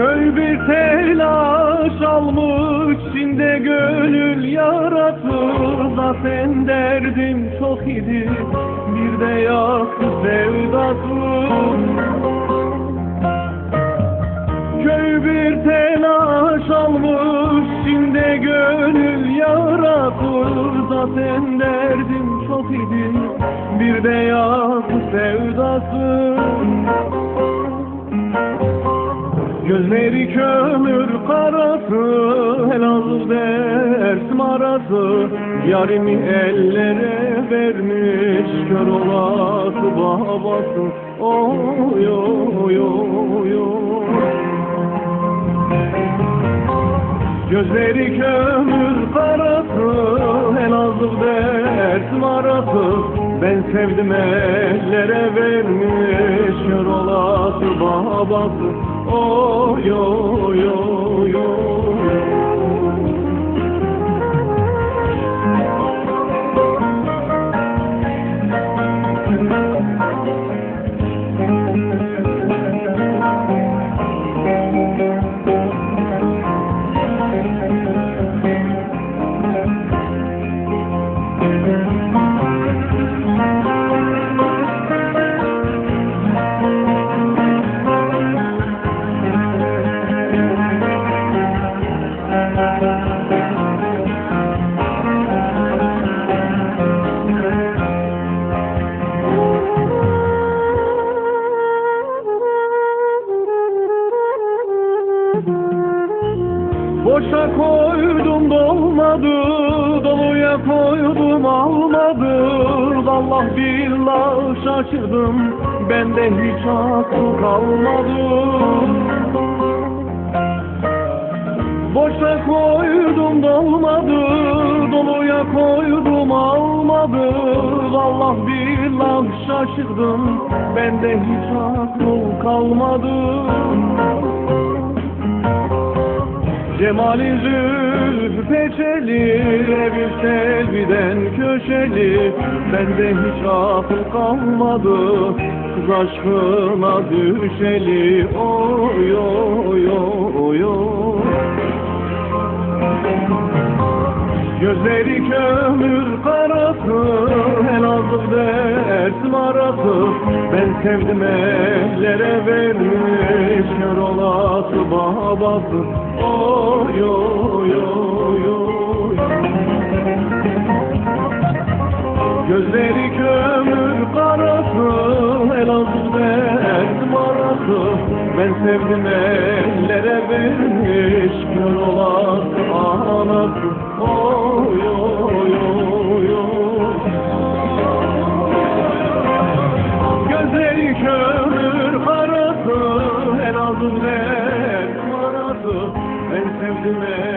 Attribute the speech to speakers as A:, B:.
A: Köy bir telaş almış içinde gönül yaratır Da sen derdim çok idi bir de yok sevdası. Köy bir telaş almış içinde gönül yaratır Da sen derdim çok idi bir de yok sevdası. Gözleri kömür karası Helal ders marası. Yarimi ellere vermiş Kör olası babası. Oy oy oy oy. Gözleri kömür karası Elazığ ders marası Ben sevdim ellere vermiş Kör olası babası. Oy oy Boşa koydum dolmadı, doluya koydum almadı. Allah billah şaşırdım, bende hiç akıl kalmadı. Boşa koydum dolmadı, doluya koydum almadı. Allah billah şaşırdım, bende hiç akıl kalmadı. Cemali zülfü peçeli, evi selviden köşeli. Bende hiç akıl kalmadı, kız aşkına düşeli. Oy oy oy oy. Gözleri kömür karası Elazığ ders marası. Ben sevdim ellere Kör sahabadır Oy oh, oy oy oy Gözleri kömür karası Elazığ dert marası. Ben sevdim ellere vermiş Gül olan anası. Oh, oy oy oy oy Gözleri kömür karası Elazığ dert to me.